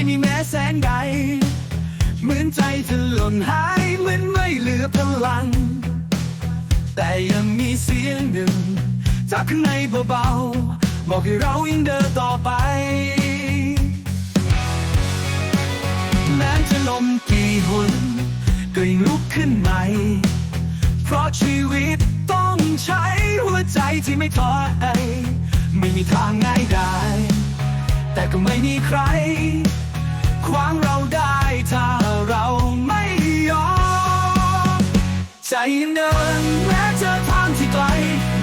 ไม่มีแม้แสนใดเหมือนใจจะหล่นหายเหมือนไม่เหลือพลัง แต่ยังมีเสียงหนึ่ง จากข้างในเบาๆบอกให้เรายังเดินต่อไปแม้จะลมกี่หนก็ยังลุกขึ้นใหม่ เพราะชีวิตต้องใช้หัวใจที่ไม่ท้อไม่มีทางง่ายได้ แต่ก็ไม่มีใคร นแม้เจอทางที่ไกล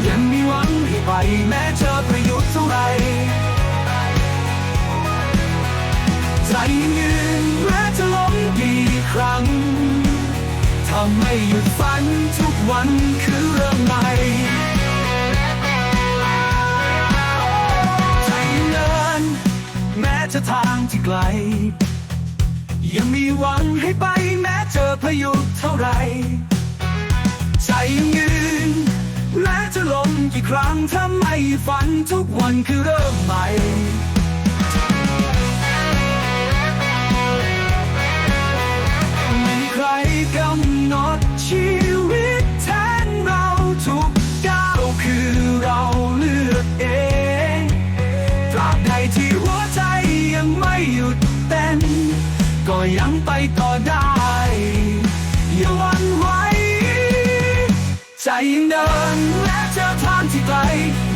ยังมีหวังให้ไปแม้เจอประยุทธ์เท่าไรใจยืนแม้จะล้มกี่ครั้งถ้าไม่หยุดฝันทุกวันคือเริ่มใหม่ใจเดินแม้จะทางที่ไกล ยังมีหวังให้ไปแม้เจอพายุเท่าไร ใจยังยืนแม้จะล้มกี่ครั้งถ้าไม่ฝันทุกวันคือเริ่มใหม่ไม่ใครกำหนดชีวิตแทนเราทุกก้าวคือเราเลือกเองตราบใดที่หัวใจยังไม่หยุดเต้นก็ยังไปต่อได้ ยังเดินแม้เจอทางที่ไกล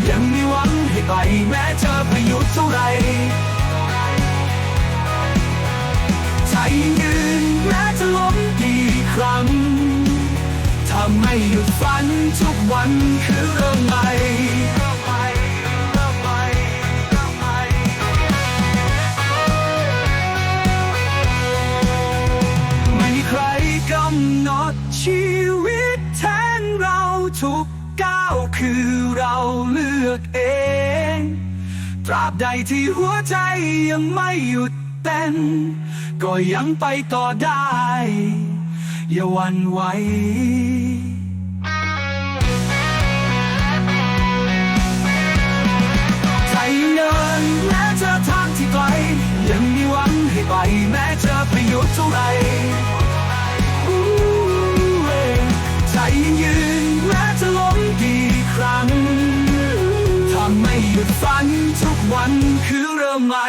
ยังมีหวังให้ไปแม้เจอพายุเท่าไรใจยังยืนแม้จะล้มกี่ครั้งถ้าไม่หยุดฝันทุกวันคือเริ่มใหม่เริ่มใหม่เริ่มใหม่เริ่มใหม่ไม่มีใครกำหนดชีว ทุกก้าวคือเราเลือกเอง ตราบใดที่หัวใจยังไม่หยุดเต้น ก็ยังไปต่อได้ อย่าหวั่นไหวใจยังเดินแม้เจอทางที่ไกลยังมีหวังให้ไปแม้เจอพายุเท่าไร ฝันทุกวันคือเริ่มใหม่